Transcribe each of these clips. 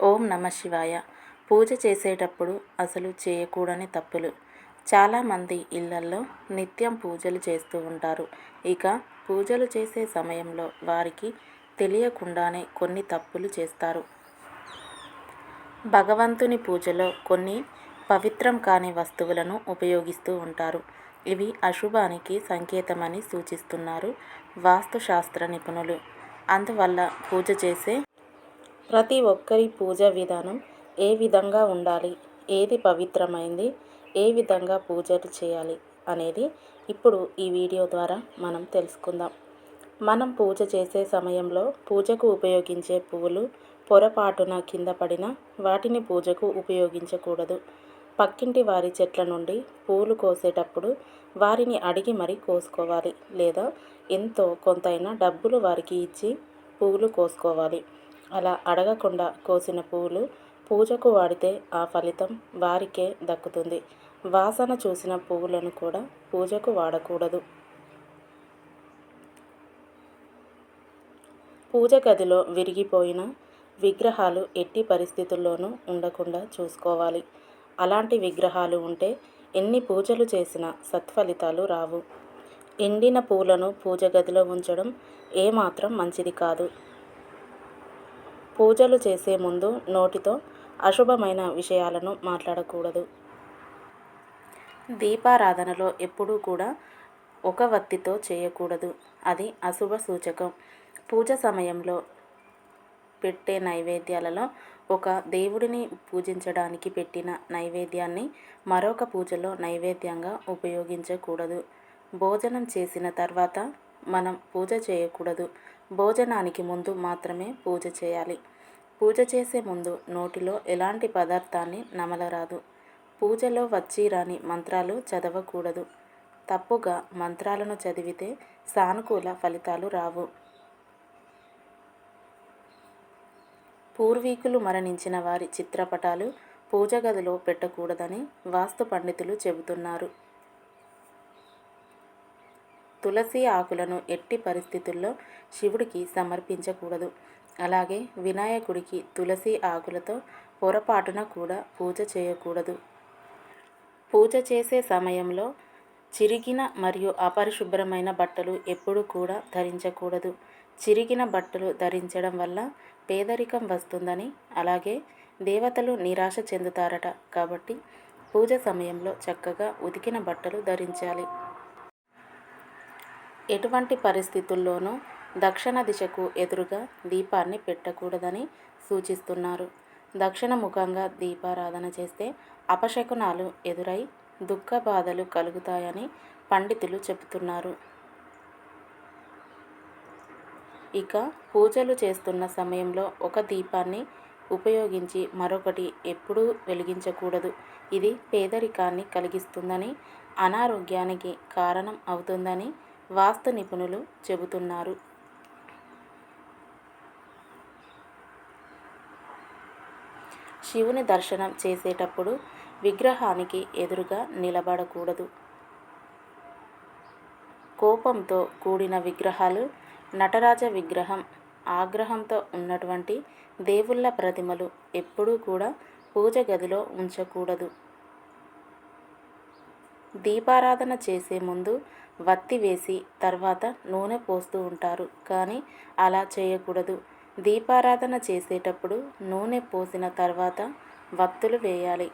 ఓం నమ శివాయ. పూజ చేసేటప్పుడు అసలు చేయకూడని తప్పులు. చాలామంది ఇళ్ళల్లో నిత్యం పూజలు చేస్తూ ఉంటారు. ఇక పూజలు చేసే సమయంలో వారికి తెలియకుండానే కొన్ని తప్పులు చేస్తారు. భగవంతుని పూజలో కొన్ని పవిత్రం కాని వస్తువులను ఉపయోగిస్తూ ఉంటారు. ఇవి అశుభానికి సంకేతమని సూచిస్తున్నారు వాస్తుశాస్త్ర నిపుణులు. అందువల్ల పూజ చేసే ప్రతి ఒక్కరి పూజ విధానం ఏ విధంగా ఉండాలి? ఏది పవిత్రమైంది? ఏ విధంగా పూజలు చేయాలి? అనేది ఇప్పుడు ఈ వీడియో ద్వారా మనం తెలుసుకుందాం. మనం పూజ చేసే సమయంలో పూజకు ఉపయోగించే పువ్వులు పొరపాటున కింద పడిన వాటిని పూజకు ఉపయోగించకూడదు. పక్కింటి వారి చెట్ల నుండి పూలు కోసేటప్పుడు వారిని అడిగి మరీ కోసుకోవాలి. లేదా ఎంతో కొంతైనా డబ్బులు వారికి ఇచ్చి పూలు కోసుకోవాలి. అలా అడగకుండా కోసిన పువ్వులు పూజకు వాడితే ఆ ఫలితం వారికే దక్కుతుంది. వాసన చూసిన పువ్వులను కూడా పూజకు వాడకూడదు. పూజ గదిలో విరిగిపోయిన విగ్రహాలు ఎట్టి పరిస్థితుల్లోనూ ఉండకుండా చూసుకోవాలి. అలాంటి విగ్రహాలు ఉంటే ఎన్ని పూజలు చేసినా సత్ఫలితాలు రావు. ఎండిన పూలను పూజ గదిలో ఉంచడం ఏమాత్రం మంచిది కాదు. పూజలు చేసే ముందు నోటితో అశుభమైన విషయాలను మాట్లాడకూడదు. దీపారాధనలో ఎప్పుడూ కూడా ఒక వత్తితో చేయకూడదు. అది అశుభ సూచకం. పూజ సమయంలో పెట్టే నైవేద్యాలలో ఒక దేవుడిని పూజించడానికి పెట్టిన నైవేద్యాన్ని మరొక పూజలో నైవేద్యంగా ఉపయోగించకూడదు. భోజనం చేసిన తర్వాత మనం పూజ చేయకూడదు. భోజనానికి ముందు మాత్రమే పూజ చేయాలి. పూజ చేసే ముందు నోటిలో ఎలాంటి పదార్థాన్ని నమలరాదు. పూజలో వచ్చి రాని మంత్రాలు చదవకూడదు. తప్పుగా మంత్రాలను చదివితే సానుకూల ఫలితాలు రావు. పూర్వీకులు మరణించిన వారి చిత్రపటాలు పూజ గదిలో పెట్టకూడదని వాస్తు పండితులు చెబుతున్నారు. తులసి ఆకులను ఎట్టి పరిస్థితుల్లో శివుడికి సమర్పించకూడదు. అలాగే వినాయకుడికి తులసి ఆకులతో పొరపాటున కూడా పూజ చేయకూడదు. పూజ చేసే సమయంలో చిరిగిన మరియు అపరిశుభ్రమైన బట్టలు ఎప్పుడూ కూడా ధరించకూడదు. చిరిగిన బట్టలు ధరించడం వల్ల పేదరికం వస్తుందని అలాగే దేవతలు నిరాశ చెందుతారట కాబట్టి పూజ సమయంలో చక్కగా ఉతికిన బట్టలు ధరించాలి. ఎటువంటి పరిస్థితుల్లోనూ దక్షిణ దిశకు ఎదురుగా దీపాన్ని పెట్టకూడదని సూచిస్తున్నారు. దక్షిణ ముఖంగా దీపారాధన చేస్తే అపశకునాలు ఎదురై దుఃఖ బాధలు కలుగుతాయని పండితులు చెబుతున్నారు. ఇక పూజలు చేస్తున్న సమయంలో ఒక దీపాన్ని ఉపయోగించి మరొకటి ఎప్పుడూ వెలిగించకూడదు. ఇది పేదరికాన్ని కలిగిస్తుందని అనారోగ్యానికి కారణం అవుతుందని వాస్తు నిపుణులు చెబుతున్నారు. శివుని దర్శనం చేసేటప్పుడు విగ్రహానికి ఎదురుగా నిలబడకూడదు. కోపంతో కూడిన విగ్రహాలు నటరాజ విగ్రహం ఆగ్రహంతో ఉన్నటువంటి దేవుళ్ళ ప్రతిమలు ఎప్పుడూ కూడా పూజ గదిలో ఉంచకూడదు. దీపారాధన చేసే ముందు వత్తి వేసి తర్వాత నూనె పోస్తూ ఉంటారు. కానీ అలా చేయకూడదు. దీపారాధన చేసేటప్పుడు నూనె పోసిన తర్వాత వత్తులు వేయాలి.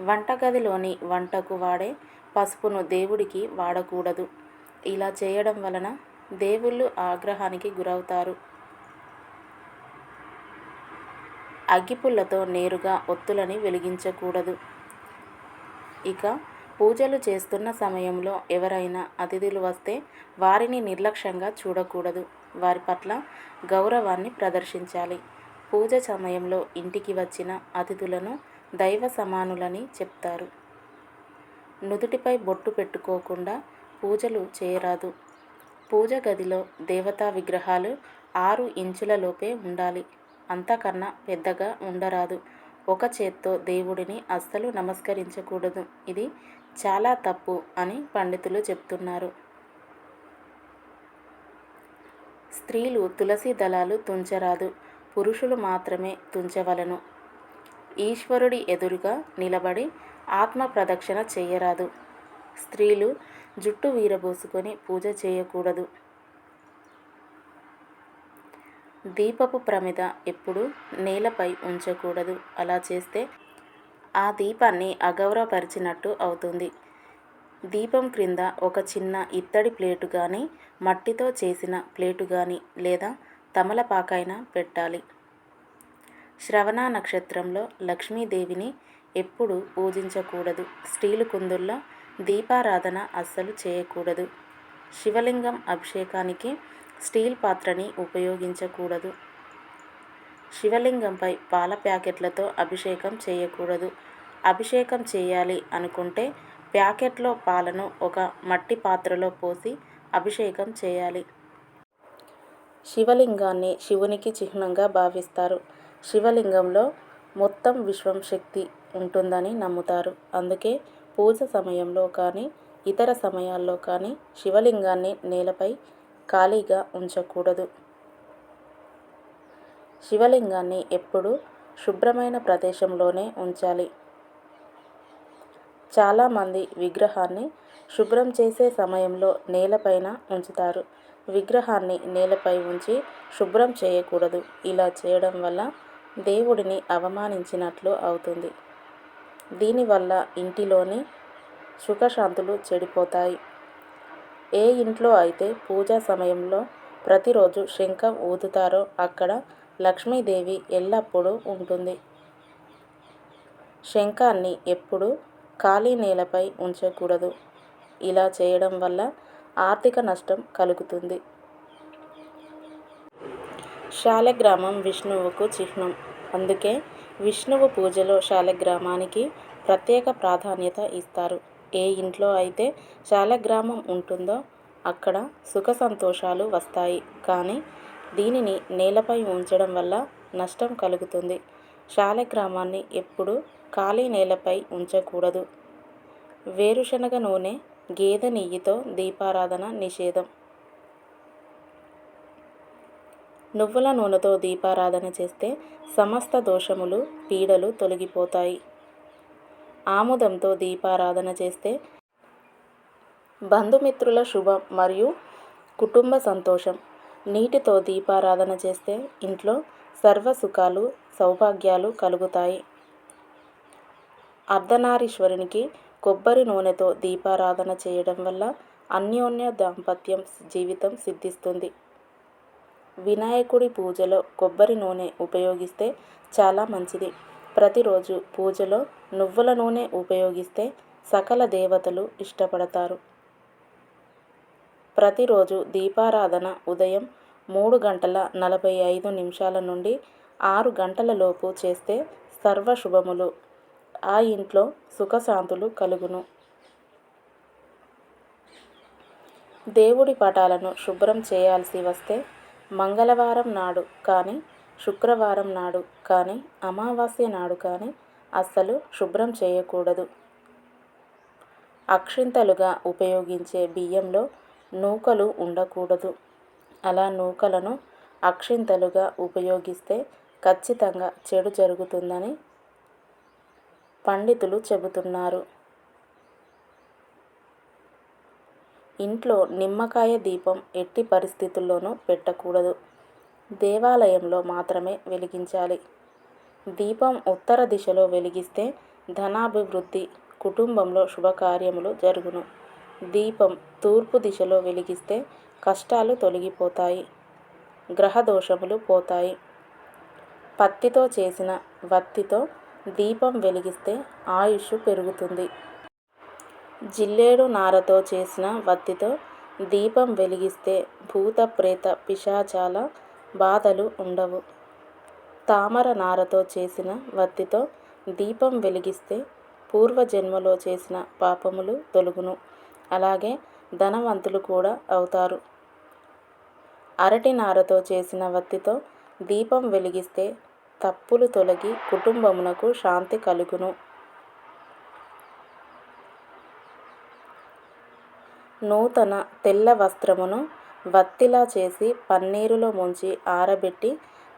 వంటగదిలోని వంటకు వాడే పసుపును దేవుడికి వాడకూడదు. ఇలా చేయడం వలన దేవుళ్ళు ఆగ్రహానికి గురవుతారు. అగ్గిపుల్లతో నేరుగా ఒత్తులని వెలిగించకూడదు. ఇక పూజలు చేస్తున్న సమయంలో ఎవరైనా అతిథులు వస్తే వారిని నిర్లక్ష్యంగా చూడకూడదు. వారి పట్ల గౌరవాన్ని ప్రదర్శించాలి. పూజ సమయంలో ఇంటికి వచ్చిన అతిథులను దైవ సమానులని చెప్తారు. నుదుటిపై బొట్టు పెట్టుకోకుండా పూజలు చేయరాదు. పూజ గదిలో దేవతా విగ్రహాలు ఆరు ఇంచులలోపే ఉండాలి. అంతకన్నా పెద్దగా ఉండరాదు. ఒక చేత్తో దేవుడిని అస్సలు నమస్కరించకూడదు. ఇది చాలా తప్పు అని పండితులు చెప్తున్నారు. స్త్రీలు తులసి దళాలు తుంచరాదు. పురుషులు మాత్రమే తుంచవలెను. ఈశ్వరుడి ఎదురుగా నిలబడి ఆత్మ ప్రదక్షిణ చేయరాదు. స్త్రీలు జుట్టు వీరబోసుకొని పూజ చేయకూడదు. దీపపు ప్రమిద ఎప్పుడు నేలపై ఉంచకూడదు. అలా చేస్తే ఆ దీపాన్ని అగౌరవపరిచినట్టు అవుతుంది. దీపం క్రింద ఒక చిన్న ఇత్తడి ప్లేటు కానీ మట్టితో చేసిన ప్లేటు కానీ లేదా తమలపాకైనా పెట్టాలి. శ్రవణ నక్షత్రంలో లక్ష్మీదేవిని ఎప్పుడు పూజించకూడదు. స్టీలు కుందుల్లో దీపారాధన అస్సలు చేయకూడదు. శివలింగం అభిషేకానికి స్టీల్ పాత్రని ఉపయోగించకూడదు. శివలింగంపై పాల ప్యాకెట్లతో అభిషేకం చేయకూడదు. అభిషేకం చేయాలి అనుకుంటే ప్యాకెట్లో పాలను ఒక మట్టి పాత్రలో పోసి అభిషేకం చేయాలి. శివలింగాన్ని శివునికి చిహ్నంగా భావిస్తారు. శివలింగంలో మొత్తం విశ్వం శక్తి ఉంటుందని నమ్ముతారు. అందుకే పూజ సమయంలో కానీ ఇతర సమయాల్లో కానీ శివలింగాన్ని నేలపై ఖాళీగా ఉంచకూడదు. శివలింగాన్ని ఎప్పుడూ శుభ్రమైన ప్రదేశంలోనే ఉంచాలి. చాలామంది విగ్రహాన్ని శుభ్రం చేసే సమయంలో నేలపైన ఉంచుతారు. విగ్రహాన్ని నేలపై ఉంచి శుభ్రం చేయకూడదు. ఇలా చేయడం వల్ల దేవుడిని అవమానించినట్లు అవుతుంది. దీనివల్ల ఇంటిలోని సుఖశాంతులు చెడిపోతాయి. ఏ ఇంట్లో అయితే పూజా సమయంలో ప్రతిరోజు శంఖం ఊదుతారో అక్కడ లక్ష్మీదేవి ఎల్లప్పుడూ ఉంటుంది. శంఖాన్ని ఎప్పుడూ ఖాళీ నేలపై ఉంచకూడదు. ఇలా చేయడం వల్ల ఆర్థిక నష్టం కలుగుతుంది. శాలగ్రామం విష్ణువుకు చిహ్నం. అందుకే విష్ణువు పూజలో శాలగ్రామానికి ప్రత్యేక ప్రాధాన్యత ఇస్తారు. ఏ ఇంట్లో అయితే శాలగ్రామం ఉంటుందో అక్కడ సుఖ సంతోషాలు వస్తాయి. కానీ దీనిని నేలపై ఉంచడం వల్ల నష్టం కలుగుతుంది. శాలగ్రామాన్ని ఎప్పుడు ఖాళీ నేలపై ఉంచకూడదు. వేరుశనగ నూనె గేదె నెయ్యితో దీపారాధన నిషేధం. నువ్వుల నూనెతో దీపారాధన చేస్తే సమస్త దోషములు పీడలు తొలగిపోతాయి. ఆముదంతో దీపారాధన చేస్తే బంధుమిత్రుల శుభం మరియు కుటుంబ సంతోషం. నీటితో దీపారాధన చేస్తే ఇంట్లో సర్వ సుఖాలు సౌభాగ్యాలు కలుగుతాయి. అర్ధనారీశ్వరునికి కొబ్బరి నూనెతో దీపారాధన చేయడం వల్ల అన్యోన్య దాంపత్యం జీవితం సిద్ధిస్తుంది. వినాయకుడి పూజలో కొబ్బరి నూనె ఉపయోగిస్తే చాలా మంచిది. ప్రతిరోజు పూజలో నువ్వుల నూనె ఉపయోగిస్తే సకల దేవతలు ఇష్టపడతారు. ప్రతిరోజు దీపారాధన ఉదయం మూడు గంటల నలభై ఐదు నిమిషాల నుండి ఆరు గంటల లోపు చేస్తే సర్వశుభములు ఆ ఇంట్లో సుఖశాంతులు కలుగును. దేవుడి పటాలను శుభ్రం చేయాల్సి వస్తే మంగళవారం నాడు కానీ శుక్రవారం నాడు కానీ అమావాస్య నాడు కానీ అస్సలు శుభ్రం చేయకూడదు. అక్షింతలుగా ఉపయోగించే బియ్యంలో నూకలు ఉండకూడదు. అలా నూకలను అక్షింతలుగా ఉపయోగిస్తే ఖచ్చితంగా చెడు జరుగుతుందని పండితులు చెబుతున్నారు. ఇంట్లో నిమ్మకాయ దీపం ఎట్టి పరిస్థితుల్లోనూ పెట్టకూడదు. దేవాలయంలో మాత్రమే వెలిగించాలి. దీపం ఉత్తర దిశలో వెలిగిస్తే ధనాభివృద్ధి కుటుంబంలో శుభకార్యములు జరుగును. దీపం తూర్పు దిశలో వెలిగిస్తే కష్టాలు తొలగిపోతాయి గ్రహదోషములు పోతాయి. పత్తితో చేసిన వత్తితో దీపం వెలిగిస్తే ఆయుష్ పెరుగుతుంది. జిల్లేడు నారతో చేసిన వత్తితో దీపం వెలిగిస్తే భూత ప్రేత పిశాచాల బాధలు ఉండవు. తామర నారతో చేసిన వత్తితో దీపం వెలిగిస్తే పూర్వజన్మలో చేసిన పాపములు తొలుగును. అలాగే ధనవంతులు కూడా అవుతారు. అరటి నారతో చేసిన వత్తితో దీపం వెలిగిస్తే తప్పులు తొలగి కుటుంబమునకు శాంతి కలుగును. నూతన తెల్ల వస్త్రమును వత్తిలా చేసి పన్నీరులో ముంచి ఆరబెట్టి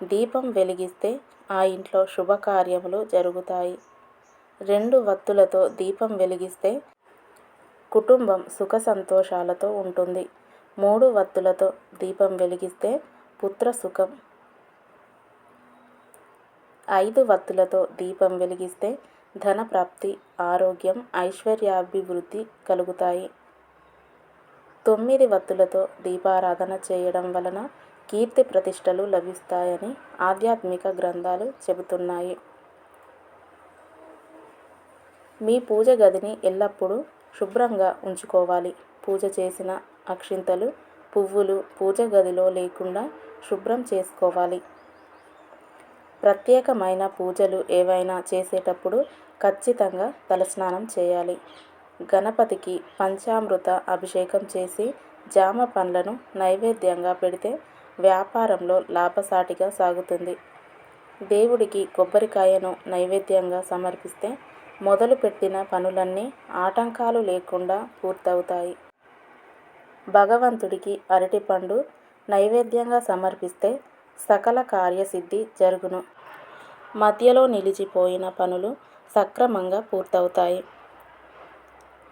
దీపం వెలిగిస్తే ఆ ఇంట్లో శుభకార్యములు జరుగుతాయి. రెండు వత్తులతో దీపం వెలిగిస్తే కుటుంబం సుఖ సంతోషాలతో ఉంటుంది. మూడు వత్తులతో దీపం వెలిగిస్తే పుత్ర సుఖం. ఐదు వత్తులతో దీపం వెలిగిస్తే ధన ప్రాప్తి ఆరోగ్యం ఐశ్వర్యాభివృద్ధి కలుగుతాయి. తొమ్మిది వత్తులతో దీపారాధన చేయడం వలన కీర్తి ప్రతిష్టలు లభిస్తాయని ఆధ్యాత్మిక గ్రంథాలు చెబుతున్నాయి. మీ పూజ గదిని ఎల్లప్పుడూ శుభ్రంగా ఉంచుకోవాలి. పూజ చేసిన అక్షింతలు పువ్వులు పూజ గదిలో లేకుండా శుభ్రం చేసుకోవాలి. ప్రత్యేకమైన పూజలు ఏవైనా చేసేటప్పుడు ఖచ్చితంగా తలస్నానం చేయాలి. గణపతికి పంచామృత అభిషేకం చేసి జామ పండ్లను నైవేద్యంగా పెడితే వ్యాపారంలో లాభసాటిగా సాగుతుంది. దేవుడికి కొబ్బరికాయను నైవేద్యంగా సమర్పిస్తే మొదలుపెట్టిన పనులన్నీ ఆటంకాలు లేకుండా పూర్తవుతాయి. భగవంతుడికి అరటిపండు నైవేద్యంగా సమర్పిస్తే సకల కార్యసిద్ధి జరుగును. మధ్యలో నిలిచిపోయిన పనులు సక్రమంగా పూర్తవుతాయి.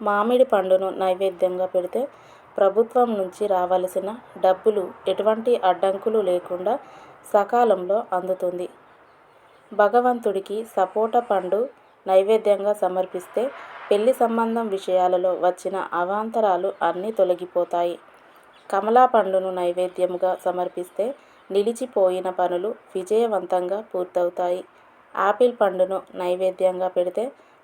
మామిడి పండును నైవేద్యంగా పెడితే ప్రభుత్వం నుంచి రావలసిన డబ్బులు ఎటువంటి అడ్డంకులు లేకుండా సకాలంలో అందుతుంది. భగవంతుడికి సపోటా పండు నైవేద్యంగా సమర్పిస్తే పెళ్ళి సంబంధం విషయాలలో వచ్చిన అవాంతరాలు అన్నీ తొలగిపోతాయి. కమలా పండును నైవేద్యముగా సమర్పిస్తే నిలిచిపోయిన పనులు విజయవంతంగా పూర్తవుతాయి. ఆపిల్ పండును నైవేద్యంగా పెడితే